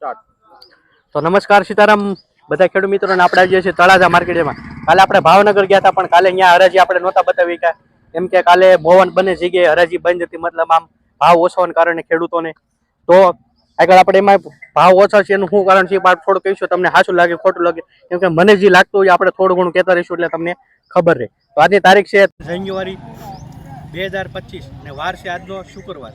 તો નમસ્કાર સીતારામ, બધા ખેડૂત મિત્રોને આપણે છીએ તળાજા માર્કેટમાં કાલે આપણે ભાવનગર ગયા હતા, પણ કાલે અહીંયા હરાજી આપણે નહોતા બતાવી કે એમ કે કાલે ભવન બને જગ્યાએ હરાજી બંધ હતી, મતલબ આમ ભાવ ઓછાને કારણે ખેડૂતોને. તો આગળ આપણે એમાં ભાવ ઓછા છે એનું શું કારણ છે થોડું કહીશું, તમને સાચું લાગે, ખોટું લાગે. કેમ કે મને જે લાગતું હોય આપણે થોડું ઘણું કહેતા રહીશું એટલે તમને ખબર રહે. તો આજની તારીખ છે જાન્યુઆરી બે હજાર પચીસ ને વાર છે આજનો શુક્રવાર.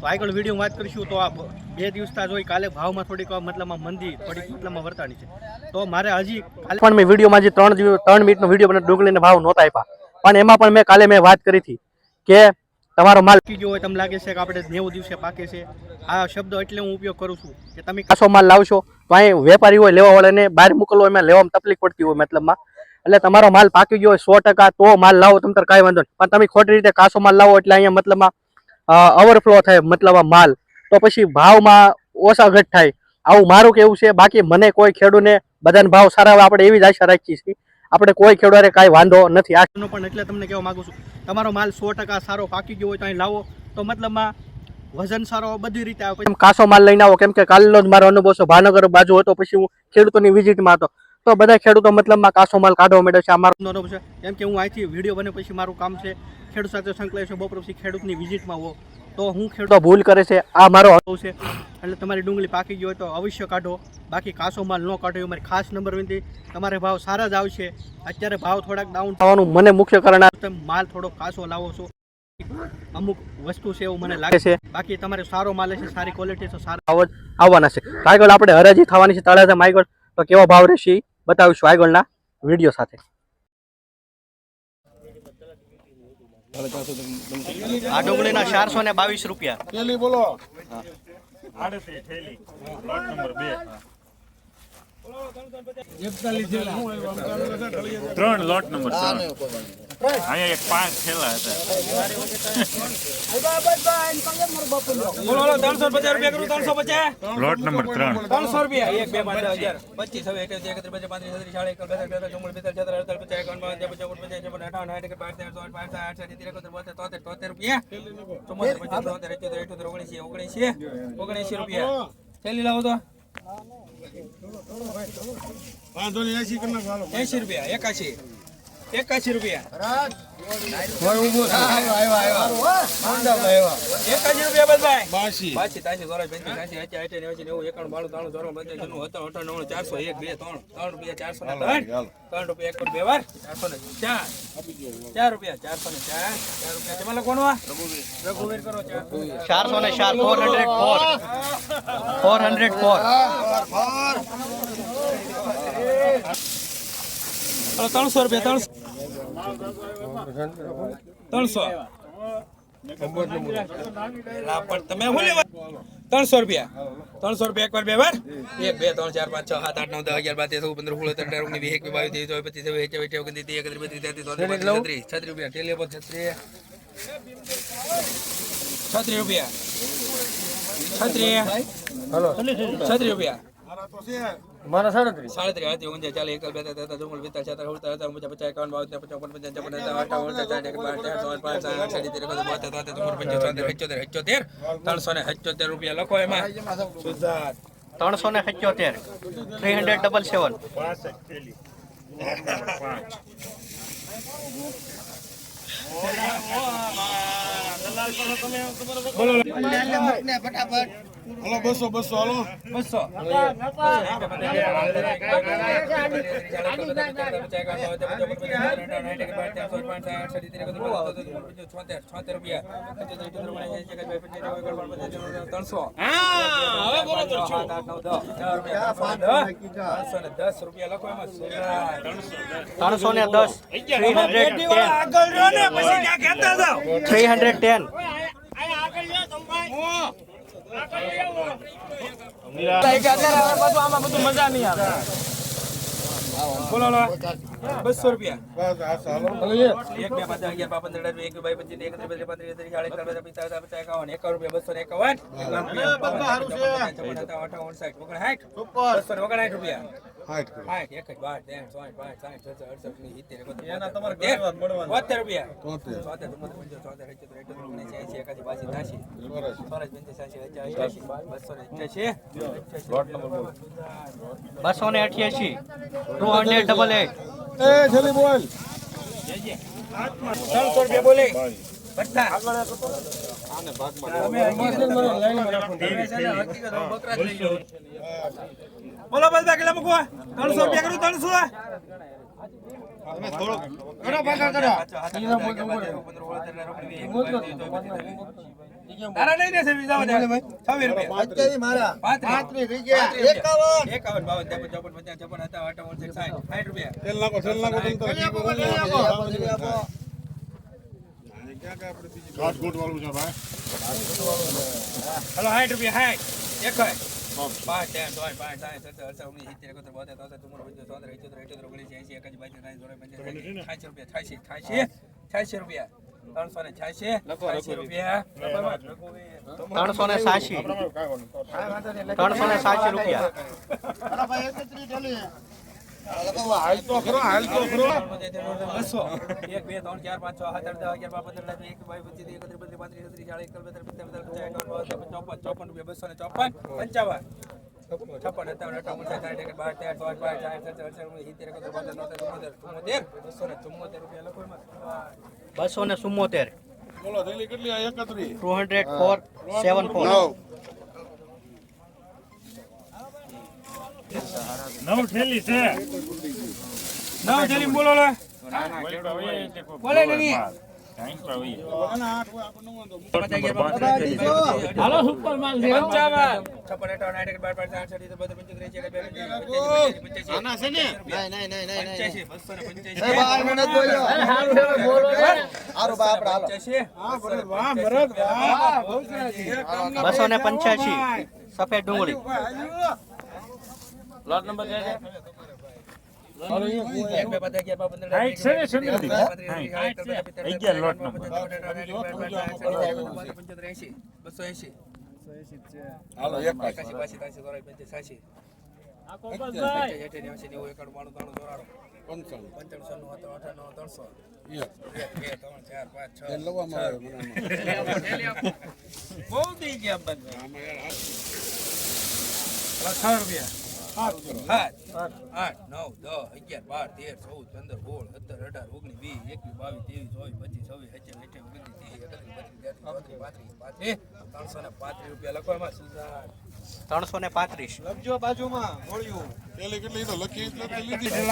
તો આગળ વીડિયો વાત કરીશું તો આ બે દિવસતા જોઈ કાલે ભાવમાં થોડીક મતલબમાં મંદી થોડીક મતલબમાં વર્તાણી છે. તો મારે હજી કાલે પણ મેં વિડીયોમાં જે ત્રણ ત્રણ મિનિટનો વીડિયો મને ડુંગળીને ભાવ નહોતા આપ્યા. પણ એમાં પણ મેં કાલે મેં વાત કરી હતી કે તમારો માલ પાકી ગયો હોય તમને લાગે છે કે આપણે નેવું દિવસે પાકે છે આ શબ્દ એટલે હું ઉપયોગ કરું છું કે તમે કાચો માલ લાવશો તો અહીં વેપારી હોય લેવા વાળાને બહાર મોકલવો એમાં લેવામાં તકલીફ પડતી હોય મતલબમાં. એટલે તમારો માલ પાકી ગયો હોય સો ટકા તો માલ લાવો તમ તાર કાંઈ વાંધો નહીં. પણ તમે ખોટી રીતે કાચો માલ લાવો એટલે અહીંયા મતલબમાં ઓવરફ્લો થાય મતલબ આ માલ. તો પછી ભાવમાં ઓછા ઘટ થાય. આવું મારું કેવું છે બાકી મને કોઈ ખેડૂને બધાને ભાવ સારા આવે આપણે એવી જ આશા રાખીએ છીએ. આપણે કોઈ ખેડૂતે કાંઈ વાંધો નથી. આ પણ એટલે તમને કહેવા માગું છું તમારો માલ સો ટકા સારો પાકી ગયો હોય તો અહીં લાવો. તો મતલબમાં વજન સારો બધી રીતે આવે. પછી કાચો માલ લઈને આવો કેમ કે કાલનો જ મારો અનુભવ છે ભાવનગર બાજુ હતો પછી હું ખેડૂતોની વિઝિટમાં હતો. તો બધા ખેડૂતો મતલબમાં કાસો માલ કાઢવા માંડ્યો છે આ મારો અનુભવ છે. કેમ કે હું અહીંથી વીડિયો બને પછી મારું કામ છે. ખેડૂત સાથે સંકળાય છે બપોર પછી ખેડૂતની વિઝિટમાં હો તો હું ખેડૂતો ભૂલ કરે છે આ મારો અનુભવ છે. એટલે તમારી ડુંગળી પાકી ગઈ હોય તો અવશ્ય કાઢો. બાકી કાસો માલ ન કાઢો એ મારી ખાસ નંબર વિનંતી. તમારે ભાવ સારા જ આવશે. અત્યારે ભાવ થોડાક ડાઉન થવાનું મને મુખ્ય કારણ તમે માલ થોડો કાસો લાવો છો. અમુક વસ્તુ છે એવું મને લાગે છે. બાકી તમારે સારો માલ છે સારી ક્વોલિટી છે સારા ભાવ આવવાના છે. તો આગળ આપણે હરાજી થવાની છે તળાજા માયગળ તો કેવો ભાવ રહેશે બતાવીશું આગળના વીડિયો સાથે. આ ડુંગળીના ચારસો ને બાવીસ રૂપિયા. બોલો. ત્રણ લોટ નંબર અહીંયા એક પાંચ થેલા હતા. બોલો બોલો ત્રણસો પચાસ રૂપિયા કરું ત્રણસો પચાસ? લોટ નંબર ત્રણ. ત્રણસો રૂપિયા એક બે પાંચ હજાર પચીસ હવે એક એકત્રીસ પચાસ પાંત્રીસ છત્રીસ ચાલીસ એકત્રીસ બેતાલીસ તેતાલીસ ચુમ્માલીસ પિસ્તાલીસ છત્રીસ અડતાલીસ પચાસ એકાવન બાવન ચોપન પચાસ છપ્પન અઠાવન સાઠ એકસઠ બાસઠ તેરસો પાંચ સાઠ આઠ સિત્તેર એકોતેર બોતેર તોતેર તોતેર રૂપિયા. ચુમ્મોતેર પચાસ તોતેર એકોતેર એકોતેર ઓગણીસી ઓગણીસી. ઓગણીસી રૂપિયા. થેલી લાવો તો. વાંધો નહીં એસી કરી નાખો હાલો. એસી રૂપિયા એકાશી. એકાશી રૂપિયા. એકાસી રૂપિયા બધાય બાસી. પાછી તાસી ગોરા બેંચી તાસી અચ્છા અઠે નેવું નેવું એકાણું બાણું ત્રાણું ચોરાણું પંચાણું છન્નું સત્તાણું અઠાણું નવ્વાણું ચારસો એક બે ત્રણ. ત્રણ રૂપિયા ચારસો ને ત્રણ. ત્રણ રૂપિયા એક બે વાર. ચારસો ને ચાર. ચાર રૂપિયા ચારસો ને ચાર. ચાર રૂપિયા. તમારે કોણ વા રઘુવીર કરો ચારસો ને ચાર four hundred four four hundred four ચાલો ત્રણસો રૂપિયા ત્રણસો. ત્રણસો. લા, પણ તમે ત્રણસો રૂપિયા. ત્રણસો રૂપિયા એક વાર બે વાર. એક બે ત્રણ ચાર પાંચ છ સાત આઠ નવ દસ અગિયાર બાર તેર પંદર સોળ સત્તર ઓગણીસ વીસ એકવીસ બાવીસ ત્રેવીસ ચોવીસ પચીસ સત્યાવીસ અઠ્યાવીસ ઓગણત્રીસ ત્રીસ એકત્રીસ બત્રીસ તેત્રીસ ચોત્રીસ છત્રીસ છત્રીસ રૂપિયા ટેલી પર છત્રીસ છત્રીસ રૂપિયા. છત્રીસ. છત્રીસ રૂપિયા. મારા સાડત્રીસ. સાડત્રીસ હાથી ઊંઝા ચાલે એકલ બેતા તેતા અડતાલીસ ઓગણપચાસ પચાસ એકાવન બાવન ત્રેપન પંચાવન છપ્પન પાંચ સાત સાડી તેર એકોતેર બોતેર તોતેર ચુમ્મોતેર પંચોતેર છોતેર અઠ્યોતેર ત્રણસો ને અઠ્યોતેર રૂપિયા લખો એમાં. સુધાર ત્રણસો ને થ્રી હંડ્રેડ ડબલ સેવન હાલો બસો બસો હલો. બસો. ત્રણસો. દસ. રૂપિયા લખો એમાં. ત્રણસો ને દસ. Three hundred ten three hundred ten બોલો લો. બસો રૂપિયા બસ આ ચાલો એક બે પાંચ અગિયાર બાર પંદર એક બે બાવીસ પચીસ એકત્રીસ બત્રીસ પાંત્રીસ ચાલીસ એકતાલીસ બેતાલીસ પચાસ એકાવન એકાવન રૂપિયા બસો ને એકાવન અઠાવન, ઓગણસાઠ, ઓગણસાઠ, બસો ને રૂપિયા હાઈટ કરો. અડસઠ, બોતેર રૂપિયા. એંસી, એકાસી, બાસી, ત્યાસી. ચોરાશી ચોરાશી, પંચ્યાસી, એંસી, અઠ્યાસી, બસો ને અઠ્યાસી. બસો ને અઠ્યાસી. Two hundred double eight. એ છેલ્લી બોલ. ત્રણસો રૂપિયા બોલે. બધા હકીકત બકરા. બોલો બધા કેટલા મૂકવા ત્રણસો રૂપિયા કરું ત્રણસો રાજકોટ વાળું છે ભાઈ. હલો સાઠ રૂપિયા સાઠ એકાય પાંચ ત્રણ ત્રણ પાંચ સાઠ સત્તર અડસઠ ઓગણીસ સિત્તેર એકોતેર બોતેર તોતેર ચુમ્મોતેર પંચોતેર ચોતેર અઠ્યોતેર અઠ્યોતેર ઓગણીસ એંસી એકાસી બાસી ત્રાસી ચોરાસી પંચાસી છ્યાસી રૂપિયા છ્યાસી છ્યાસી છ્યાસી રૂપિયા ત્રણસો ને છ્યાસી છ્યાસી રૂપિયા. ત્રણસો ને સાસી ત્રણસો ને સાસી રૂપિયા હાલ તો ખરો હાલ તો ખરો બસો એક બે ત્રણ ચાર પાંચ છ સાત આઠ દસ અગિયાર બાર પંદર લાખ એક બાવીસ પચીસ એકત્રીસ બત્રીસ પાંત્રીસ છત્રીસ ચાળીસ એકતાલીસ બેતાલીસ પચાસ પચાસ એકાવન ચોપન ચોપન રૂપિયા બસો ને ચોપન પંચાવન છપ્પન સત્તાવન અઠાવન સાઠ એકસઠ બાર તેર સત્તર સિત્તેર તોતેર ચુમ્મોતેર ચુમ્મોતેર બસો ને ચુમ્મોતેર રૂપિયા લખો બસો ને ચુમ્મોતેર બોલો કેટલી એકત્રીસ two hundred four seven four. નવ થેલી છે. નવ જરી બોલો લે. બોલે નહીં હાલો સુપર માલ છે પંચાવન છપ્પન અઠાવન સાઠ બાર પાંચ સાઠ સત્તર બત્રીસ પંચોતેર એંસી એકાસી બાસી પંચાસી આના છે ને પંચ્યાસી. બસો ને સફેદ ડુંગળી. લોટ નંબર પંચોતેર છે બહુ થઈ ગયા બધા છ રૂપિયા. સાત આઠ નવ દસ અગિયાર બાર તેર ચૌદ પંદર સોળ સત્તર અઢાર ઓગણીસ વીસ એકવીસ બાવીસ ત્રેવીસ ચોવીસ પચીસ છવ્વીસ અઠ્યાવીસ અઠ્યાવીસ ઓગણત્રીસ ત્રીસ એકત્રીસ બત્રીસ પાંત્રીસ પાંત્રીસ ત્રણસો ને પાંત્રીસ રૂપિયા લખો એમાં સુધાર ત્રણસો ને પાંત્રીસ તેલી કેટલી તો લખી લીધી હવે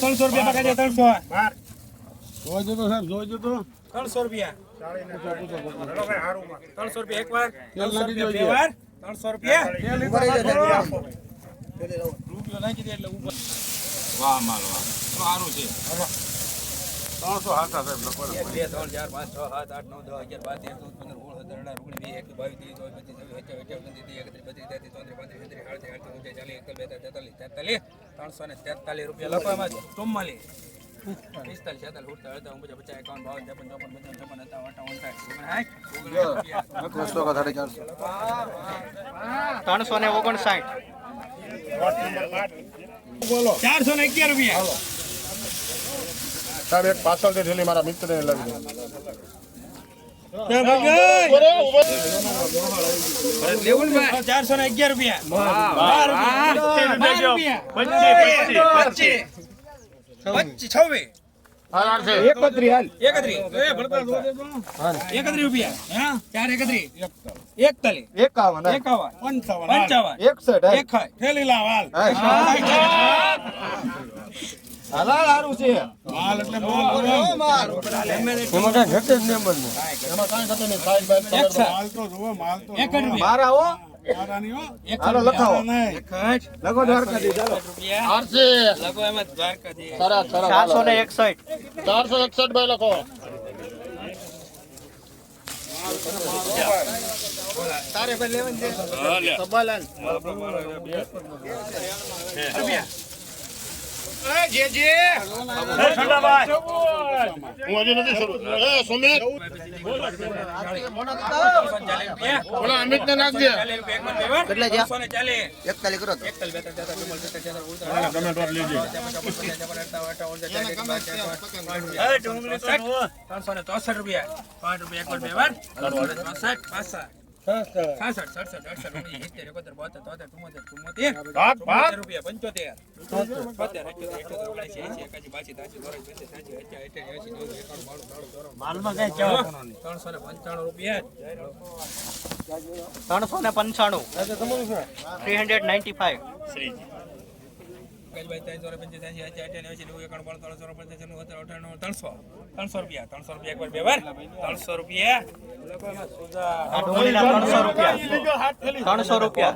ત્રણસો રૂપિયા. પકડે ત્રણસો જોઈજો તો સાહેબ જોજો તો ત્રણસો રૂપિયા ત્રણસો રૂપિયા એક બે વાર. ત્રણસો રૂપિયા? રૂપિયો નાખી દે એટલે ઉપર. વાહ માલ વાહ. સારું છે. ત્રણસો હાથ સાહેબ બે ત્રણ ચાર પાંચ છ સાત આઠ નવ દસ અગિયાર બાર તેર ચૌદ પંદર સોળ સત્તર અઢાર ઓગણીસ વીસ એકવીસ બાવીસ ત્રીસ ચોવીસ પચીસ છવ્વીસ અઠ્યાવીસ અઠ્યાવીસ ઓગણત્રીસ એકત્રીસ બત્રીસ તેત્રીસ ચોત્રીસ પાંત્રીસ છત્રીસ આડત્રીસ આડત્રીસ ઓગણચાલીસ ચાલીસ એકતાલીસ બેતાલીસ તેતાલીસ તેતાલીસ ત્રણસો ને તેતાલીસ રૂપિયા લખો એમાં ચુમ્માલીસ. પિસ્તાલીસ છેતાલીસ ઉડતા અડતા ઓગણપચાસ પચાસ એકાવન બાવન ત્રેપન ચોપન પચાસ છપ્પન ત્રણસો ને ઓગણસાઠ ચારસો ને અગિયાર રૂપિયા. સાહેબ એક પાછળથી થેલી મારા મિત્રને લાવી દો ચારસો ને અગિયાર રૂપિયા બાર રૂપિયા પચીસ પચીસ છવ્વીસ એકત્રીસ એકત્રીસ રૂપિયા. હા? ચાર એકત્રીસ એકતાલીસ. એકાવન એકાવન. પંચાવન પંચાવન. એકસઠ એકાય થેલી લાવ હાલ. હલાલ હારું છે. હાલ એટલે બોલ એમાં કઈ ઘટે જ નહીં બનવું. એમાં કાંઈ થતું નહીં. એકસઠ. માલ તો જુઓ માલ તો મારા હો. ચારસો ને એકસઠ. ચારસો એકસઠ ભાઈ લખો. તારે ભાઈ લેવાનું છે? ત્રણસો ને ચોસઠ રૂપિયા. પાંચ રૂપિયા એક બે વાર ચોસઠ પાસઠ. છાસઠ ને પંચાણું થ્રી હંડ્રેડ નાઇન્ટી બોતેર બાસી ત્રાસી ચોરાસી પંચાસી સાઠી અઠ્યાસી એંસી નેવું એકાણું પણ ત્રણસો ને નું રૂપિયા ત્રણસો. ત્રણસો રૂપિયા ત્રણસો રૂપિયા એકવાર બે વાર. ત્રણસો રૂપિયા. ત્રણસો રૂપિયા. ત્રણસો રૂપિયા.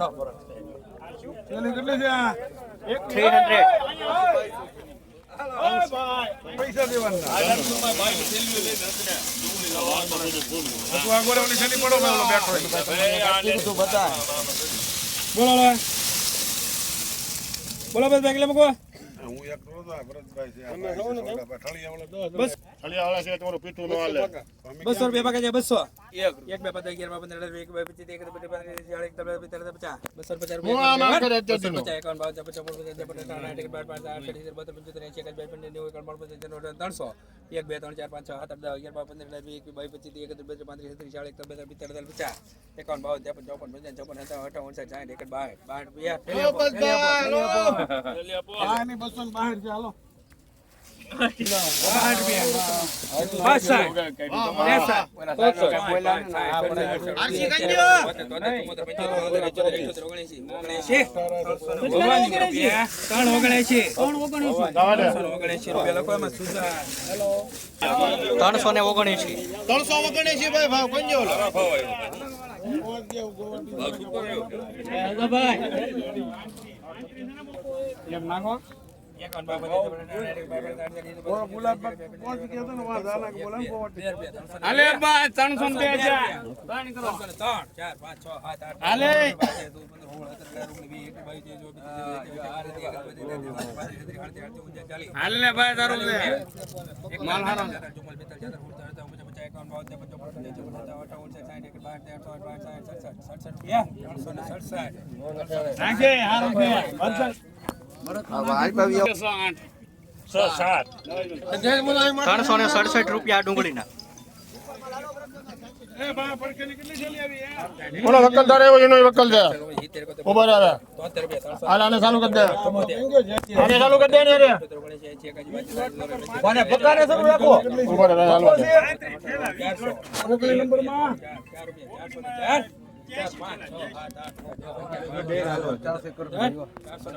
ત્રણસો રૂપિયા થ્રી હંડ્રેડ. પૈસા દેવાના. બોલો. બોલો બસ બેગ લે મૂકો હું એક કરું તો આ ભરતભાઈ છે આ ઠળિયા વાળા દસ ઠળિયા વાળા છે તમારું પીઠું ન હાલે. 200 રૂપિયા પાકે છે બસો. એક બે પંદર અગિયાર બાર પંદર અઢાર એક બે પચીસ એક બે પચીસ એક બે બસો પચાસ સાઠ એક બાર બાર ત્રણસો. એક બે ત્રણ ચાર પાંચ છ સાત આઠ અગિયાર પંદર અઢાર વીસ બાવીસ પચીસ એકત્રીસ બત્રીસ પાંત્રીસ છત્રીસ ચાલીસ એકતાલીસ બેતાલીસ પિસ્તાલીસ પચાસ. એકાવન બાવન ત્રેપન ચોપન પંચાવન ચોપન સત્તાવન અઠાવન ઓગણસાઠ સાઠ એક બાર બાર બસો બાર છે હાલો. રૂપિયા. ત્રણસો ને એમાં ત્રણસો ને ઓગણએંસી ત્રણસો ઓગણએંસી ભાઈ ભાવ કંજો ભાઈ એમ બાવન, હાલે બા ત્રણસો ને બે હજાર. છ આઠ હાલે હાલે ભાઈ તારું માલ હારો ત્રણસો ને સડસઠ રૂપિયા ડુંગળીના. કોનો વકલદાર એનો વકલ છે. ઊભો રહે હાલ આને ચાલુ કરી દે. આને ચાલુ કરી દે ને રે. કોને પકાને શરૂ રાખો. ઊભો રહે હાલો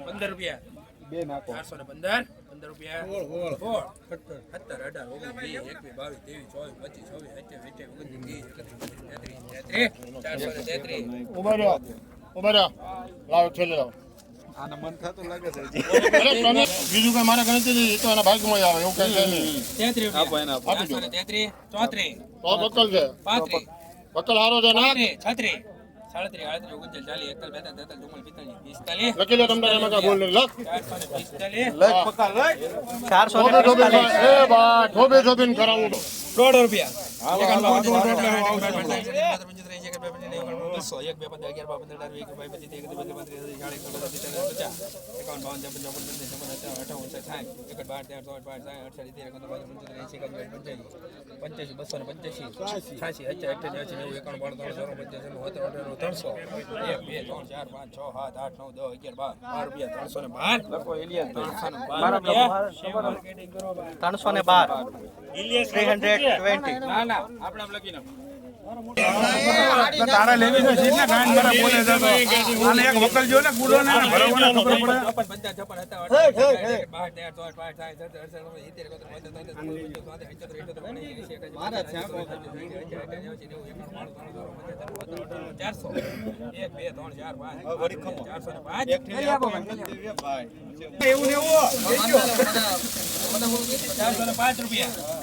પંદર રૂપિયા. ચારસો ને પંદર પંદર રૂપિયા. સોળ સત્તર. અઢાર ઓગણીસ વીસ એકવીસ બાવીસ ત્રેવીસ ચોવીસ પચીસ છવ્વીસ અઠ્યાવીસ અઠ્યાવીસ ઓગણત્રીસ ત્રીસ એકત્રીસ તેત્રીસ ચારસો ને તેત્રીસ. ઊભો રહ્યો. ઊભો રહ્યો. લાવ છેલ્લે લાવ. આના મન થતું લાગે છે બીજું કઈ મારા ગણિત નથી, તો એના ભાગમાં જ આવે એવું કઈ નહીં. તેત્રીસ આપો એના આપો. ને તેત્રીસ ચોત્રીસ. તો છે. પાંત્રીસ. વકલ હારો છે ના છત્રીસ. સાડત્રીસ આડત્રીસ ઓગણચાલીસ ચાલીસ એકતાલીસ બેતાલીસ તેતાલીસ ચુમ્માલીસ પિસ્તાલીસ પિસ્તાલીસ લખી લે તમને એમાં કાંઈ લખ પિસ્તાલીસ લઈ પકા લઈ ચારસો ને ઠોબે ઠોબે પિસ્તાલીસ એ બા ઠોબે ઠોબે કરાવું દોઢ રૂપિયા બસો, એક, બે, પંદર, અગિયાર, બાર, પંદર, અઢાર, એક બાય પચીસ, એકત્રીસ, બત્રીસ, છત્રીસ, ચાળીસ, એકતાલીસ, પિસ્તાલીસ, પચાસ, એકાવન, બાવન, ત્રેપન, ચોપન, પંચાવન, છપ્પન, અઠાવન, સાઠ, એકસઠ, બાર, તેર, ચોસઠ, બાર સાઠ, અડસઠ, સિત્તેર, એકોતેર, બોતેર, પંચોતેર, એંસી, એકાસી, બાસી, પંચ્યાસી, બસો ને પંચ્યાસી, છ્યાસી, અઠ્યાસી, નેવું, ત્રણ, અઠ્યાસી, ત્રણસો, એક, બે, ત્રણ, ચાર, પાંચ, છ, સાત, આઠ, નવ, દસ, અગિયાર, બાર, બાર રૂપિયા, ત્રણસો ને બાર. ત્રણસો ને બાર. ત્રણસો ને બાર. થ્રી હંડ્રેડ ટ્વેન્ટી ના ના આપણે લખી નાખો. તારા લેવી છે ને કાન મારા બોલે છે તો. આને એક વકલ જો ને કુડો ને એને ભરવાના ખબર પડે. છપ્પન, પંચાવન, છપ્પન, સત્તાવન, અઠાવન, ઓગણસાઠ, બાર, તેર, ચોસઠ, પાંચ, સાઠ, સત્તર, અડસઠ, ઓગણસિત્તેર, સિત્તેર, એકોતેર, બોતેર, તોતેર, ચુમ્મોતેર, પંચોતેર, છોતેર, અઠ્યોતેર, ઓગણએંસી, એંસી, એકાસી, બાસી, ત્રેપન, ચારસો એક બે ત્રણ ચાર પાંચ ચારસો ને પાંચ એવું ને એવું. ચારસો ને પાંચ રૂપિયા.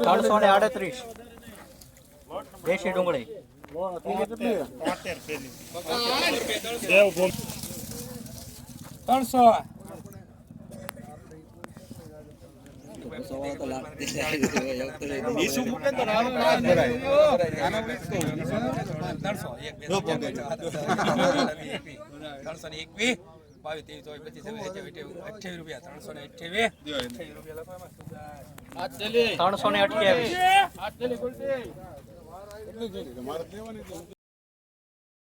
ત્રણસો ને? આડત્રીસ દેશી ડુંગળી. ત્રણસો. ત્રણસો બાવીસ ત્રેવીસ ચોવીસ પચીસ અઠ્યાવીસ રૂપિયા ત્રણસો ને અઠ્યાવીસ. રૂપિયા ત્રણસો ને અઠ્યાવીસ.